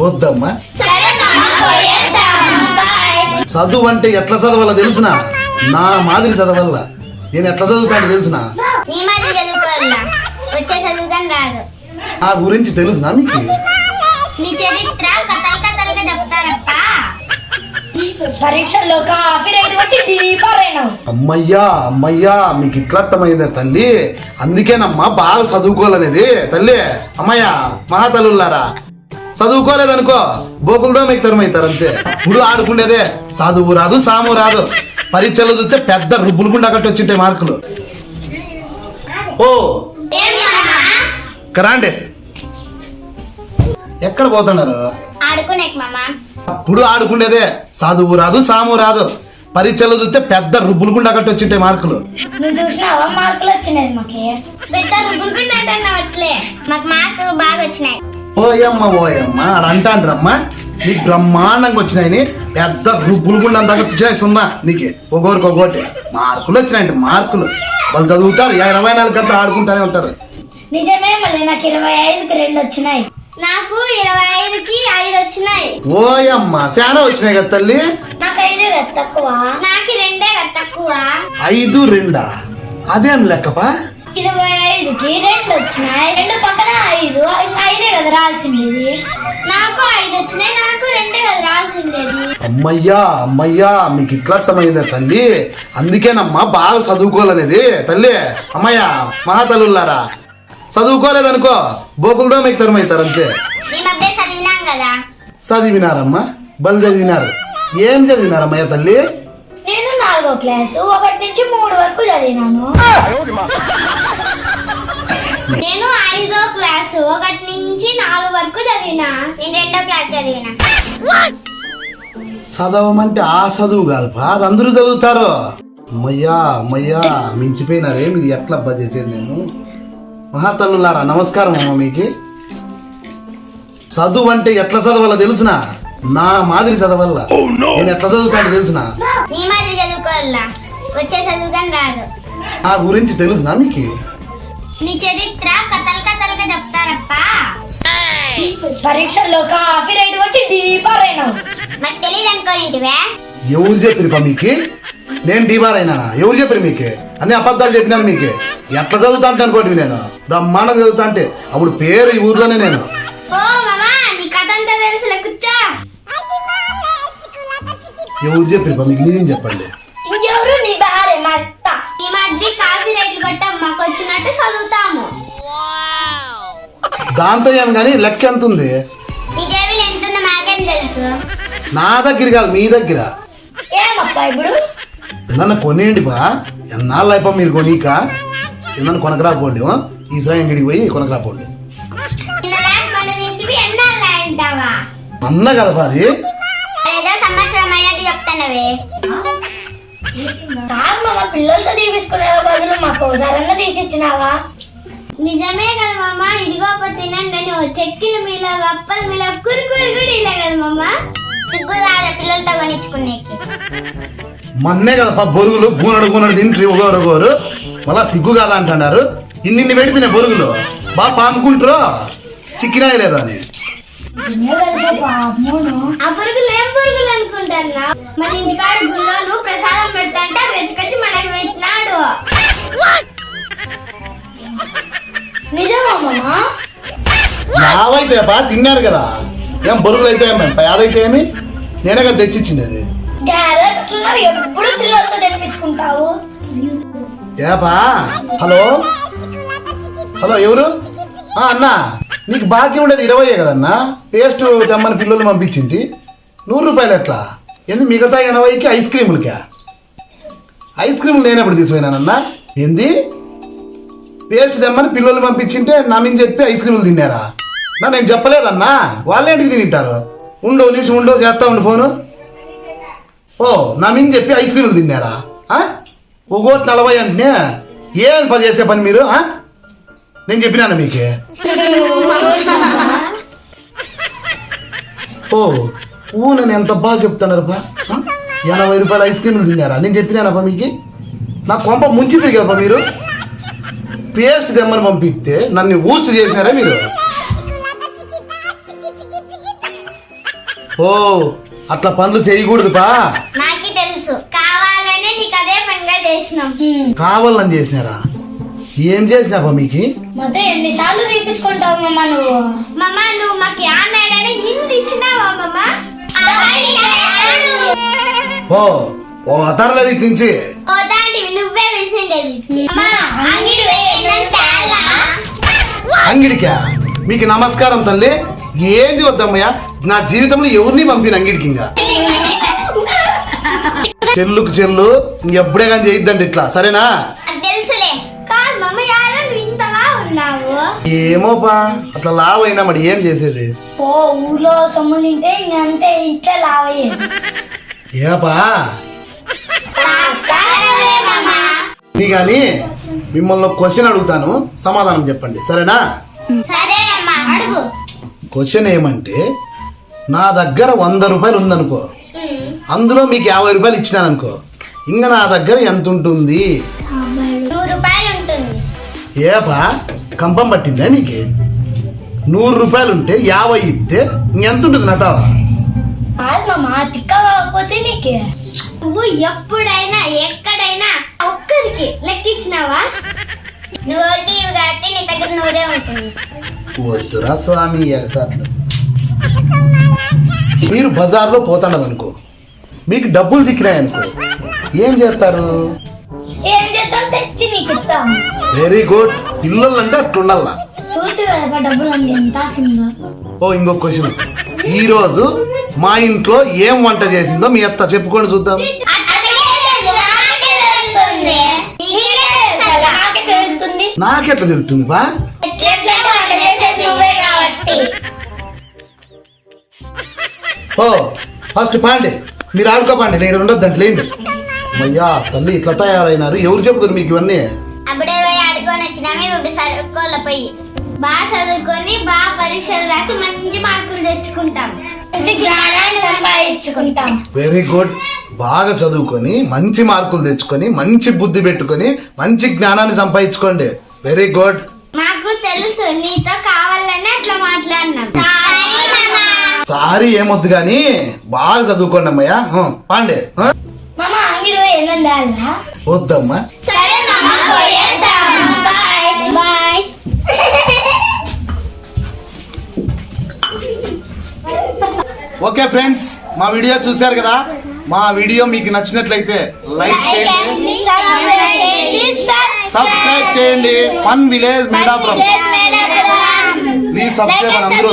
వద్దమ్మా చదువు అంటే ఎట్లా చదవాలో తెలుసునా? నా మాదిరి చదవాల నేను ఎట్లా చదువుతాను తెలుసునా? నీ గురించి తెలుసునా మీకు? అమ్మయ్యా అమ్మయ్యా మీకు ఇట్లా అర్థమైందే తల్లి. అందుకేనమ్మా బాగా చదువుకోవాలనేది. తల్లి అమ్మయ్యా మహాతల్లులారా చదువుకోలేదనుకో బోకులతో మీకు తరమవుతారు అంతే. ఇప్పుడు ఆడుకునేదే చదువు రాదు సాము రాదు. పరీక్షలు చూస్తే పెద్ద రుబ్బులు గుండా కట్టి వచ్చింటాయి మార్కులు. ఓ కరాండే ఎక్కడ పోతున్నారు? అప్పుడు ఆడుకునేదే చదువు రాదు సాము రాదు. పరీక్షలు చూస్తే పెద్ద రుబ్బులు గుండా కట్టి వచ్చింటాయి మార్కులు. మార్కులు వచ్చినాయి మాకి. పెద్ద రుబ్బులుకున్నట్టు అట్లే మాకు మార్కులు బాగా వచ్చినాయి. ఓయమ్మ ఓయమ్మ ఆడ అంటాండ్రమ్మా నీకు బ్రహ్మాండంగా వచ్చినాయని పెద్ద రుబ్బులు గుండా దాకా వచ్చినాయి సున్నా నీకు? ఒక్కొక్కరికి ఒక్కొక్కటి. మార్కులు వచ్చినాయంటే మార్కులు. వాళ్ళు చదువుతారు ఇరవై నాలుగు గంటలు ఆడుకుంటానే ఉంటారు. నిజమే మళ్ళీ నాకు ఇరవై ఐదుకి రెండు వచ్చినాయి. నాకు ఇరవై ఐదుకి ఐదు వచ్చినాయి. ఓయమ్మ చాలా వచ్చినాయి కదా తల్లి? నాకు ఐదు తక్కువ. నాకు రెండే తక్కువ. ఐదు రెండా? అదేం లెక్కపా? ఇరవై ఐదుకి రెండు వచ్చినాయి. రెండు పక్కన ఐదు. ఐదే కదా రాల్సిండేది. నాకు ఐదు వచ్చినాయి. నాకు రెండే కదా రాల్సిండేది. అమ్మయ్యా అమ్మయ్యా మీకు ఇట్లా అర్థమైందే తల్లి? అందుకేనమ్మా బాగా చదువుకోవాలనేది. తల్లి అమ్మయ్యా మహాతల్లులారా చదువుకోలేదనుకో బోకులతో మీకు తరమవుతారు అంతే. చదివినారమ్మా బలు చదివినారు. ఏం చదివినారమ్మయ్య తల్లి? నాలుగో క్లాసు ఒకటి నుంచి మూడు వరకు చదివినాను. నేను ఐదో క్లాస్ ఒకటి నుంచి నాలుగు వరకు చదివినా. నేను రెండో క్లాస్ చదివినా. చదవమంటే ఆ చదువు కాదుపా అది అందరూ చదువుతారు. అమ్మయ్యా అమ్మయ్యా మించిపోయినారే మీరు ఎట్లా అబ్బా చేసేది నేను మహాతల్లులారా నమస్కారం అమ్మ మీకు. చదువు అంటే ఎట్లా చదవాలో తెలుసునా? నా మాదిరి చదవాల నేను ఎట్లా చదువుతాను తెలుసునా? చదువుకోవాలా వచ్చే చదువుతాను రాదు. నా గురించి తెలుసునా మీకు? నీ చరిత్ర కథలు కథలుగా చెప్తారప్ప. పరీక్షల్లో కాఫీ రేటు కొట్టి డీపర్ అయినావు మాకు తెలియదు అనుకోనింటివే ఎవరు చెప్పిరు మీకు? నేను డీబార్ అయినానా ఎవరు చెప్పారు మీకు? అన్ని అబద్ధాలు చెప్పినాను మీకు. ఎట్లా చదువుతా అంటే అనుకోండి నేను. బ్రహ్మాండం చదువుతా అంటే. అప్పుడు పేరు ఈ ఊర్లోనే నేను. ఎవరు చెప్పారు మీకు? నిజం చెప్పండి? దాంతో ఏం కానీ లెక్క ఎంత ఉంది? నీ దగ్గర కాదు మీ దగ్గర. నన్ను కొనేయండి బా. ఎన్నాళ్ళు అయిపో మీరు కొనీక? నన్ను కొనకరాపోండి ఆ? ఈ శ్రాయం గడికి పోయి కొనకరాపోండి అన్న కదా మామ పిల్లలతో తీపించుకునే బదులు మాకు ఒకసారన్నా తీసిచ్చినావా? నిజమే కదా మామ? ఇదిగో అప్ప తినండి అని ఓ చెక్కిల మీలో గప్పల మీలో కురుకురు కూడా ఇలా కదా మామ? సిగ్గు రాదా పిల్లలతో కొనిచ్చుకునేకి. మన్నే కదా పా బొరుగులు బూనడు బూనడు తింటారు ఒకరు ఒకరు మళ్ళా సిగ్గు కాదా అంటున్నారు. ఇన్ని పెడితేనే బొరుగులు. బాగా పాముకుంటారు చిక్కినాయి లేదా అని ఆ పురుగులు ఏం పురుగులు అనుకుంటున్నా మన ఇంటికాడ గుళ్ళోను ప్రసాదం పెడతాంటే వెతికొచ్చి మనకి పెట్టినాడు. యావైతే బా తిన్నారు కదా. ఏం బొరుగులు అయితే ఏమి పేదైతే ఏమి? నేనే కదా తెచ్చిచ్చింది అది జాగ్రత్తగా ఎప్పుడు పిల్లలతో తెప్పించుకుంటావు ఏపా? హలో? హలో ఎవరు? ఆ, అన్నా నీకు బాకీ ఉండేది ఇరవయే కదన్నా. పేస్ట్ తెమ్మని పిల్లలు పంపించింది నూరు రూపాయలు ఎట్లా? ఏంది మిగతా ఎనభైకి ఐస్ క్రీములకా? ఐస్ క్రీములు నేనెప్పుడు తీసుకుపోయినానన్నా? ఏంది? పేస్ట్ తెమ్మని పిల్లలు పంపించింటే నా చెప్పి ఐస్ క్రీములు తిన్నారా? నా నేను చెప్పలేదన్నా. వాళ్ళే ఇంటికి తింటారు ఉండవు నిమిషం ఉండవు చేస్తా ఉండు ఫోను. ఓ నా చెప్పి ఐస్ క్రీములు తిన్నారా? ఒకటి నలభై అంటే ఏం పని చేసే పని మీరు నేను చెప్పినాను మీకే? ఓ ఊ నేను ఎంత బాగా చెప్తున్నారు ఎనభై రూపాయలు ఐస్ క్రీములు తిన్నారా? నేను చెప్పినానప్ప మీకు. నా కొంప ముంచి తిరిగాపా మీరు. పేస్ట్ తెమ్మని పంపిస్తే నన్ను ఊస్ట్ చేసినారా మీరు? ఓ అట్లా పనులు చేయకూడదు బా నాకి తెలుసు. కావాలనే నీకు అదే పనిగా చేసినాం. కావాలని చేసినారా? ఏం చేసినాబా మీకు? మొత్తం ఎన్నిసార్లు తీపించుకుంటావు మమ్మ నువ్వు? మమ్మ నువ్వు మాకు యాన్నాడని ఇంత ఇచ్చినావా మమ్మ ఓ ఓ అతరలేదు ఇటు నుంచి ఓ దాండి నువ్వే విసిండేది. అంగిడి అంగిడికా? మీకు నమస్కారం తల్లి. ఏంది వద్దమ్మయ్య? నా జీవితంలో ఎవరిని పంపిన అంగిడికి ఇంకా చెల్లుకు చెల్లు ఇంకెప్పుడే కానీ చేయొద్దండి ఇట్లా. సరేనా? ఏమోపా అట్లా లావ్ అయినా మరి ఏం చేసేది? ఓ ఊర్లో ఇంకంతే ఇట్లా లావయ్యేది ఏపా నీ కానీ మిమ్మల్ని క్వశ్చన్ అడుగుతాను. సమాధానం చెప్పండి. సరేనా? క్వశ్చన్ ఏమంటే నా దగ్గర వంద రూపాయలు ఉందనుకో అందులో మీకు యాభై రూపాయలు ఇచ్చినాను అనుకో ఇంకా నా దగ్గర ఎంత ఉంటుంది? ఏపా కంపం పట్టిందా నీకు? నూరు రూపాయలు ఉంటే యాభై ఇస్తే ఇంకెంత ఉంటుంది నటావా కాదు నువ్వు ఎప్పుడైనా ఎక్కడైనా ఒక్కరికి లెక్కించినావా? నువ్వు ఒకటి కాబట్టి నీ దగ్గర నూరే ఉంటుంది. వద్దురా స్వామి ఎగసాట్లు మీరు బజార్లో పోతాడారు అనుకో మీకు డబ్బులు దిక్కినాయనుకో. ఏం చేస్తారు? ఏం చేస్తాం? తెచ్చి నీకు ఇస్తాం. వెరీ గుడ్ పిల్లలు అంటే అట్లుండాలా చూసి డబ్బులు ఎంత ఓ ఇంకో క్వశ్చన్ ఈ రోజు మా ఇంట్లో ఏం వంట చేసిందో మీ అత్త చెప్పుకొని చూద్దాం. నాకెట్లా తెలుస్తుంది బా? ఓ ఫస్ట్ పాండి మీరు ఆడుకోపండి నేను ఉండొద్దు అంటే లేండి అయ్యా తల్లి ఇట్లా తయారైనారు. ఎవరు చెబుతారు మీకు ఇవన్నీ? అప్పుడే పోయి ఆడుకొని వచ్చినాము ఇప్పుడు సరుకోళ్ళ పోయి. బాగా చదువుకొని బాగా పరీక్షలు రాసి మంచి మార్కులు తెచ్చుకుంటాం. సంపాదించుకుంటాం. వెరీ గుడ్ బాగా చదువుకొని మంచి మార్కులు తెచ్చుకొని మంచి బుద్ధి పెట్టుకొని మంచి జ్ఞానాన్ని సంపాదించుకోండి. వెరీ గుడ్ మాకు తెలుసు నీతో కావాలని అట్లా మాట్లాడినాం. సారీ ఏమొద్దు కానీ బాగా చదువుకోండి అమ్మయ్యా. పాండే. వద్దమ్మా. ఓకే ఫ్రెండ్స్ మా వీడియో చూశారు కదా? మా వీడియో మీకు నచ్చినట్లయితే లైక్ చేయండి. సబ్స్క్రైబ్ చేయండి fun village Medapuram. Please subscribe అని అందరూ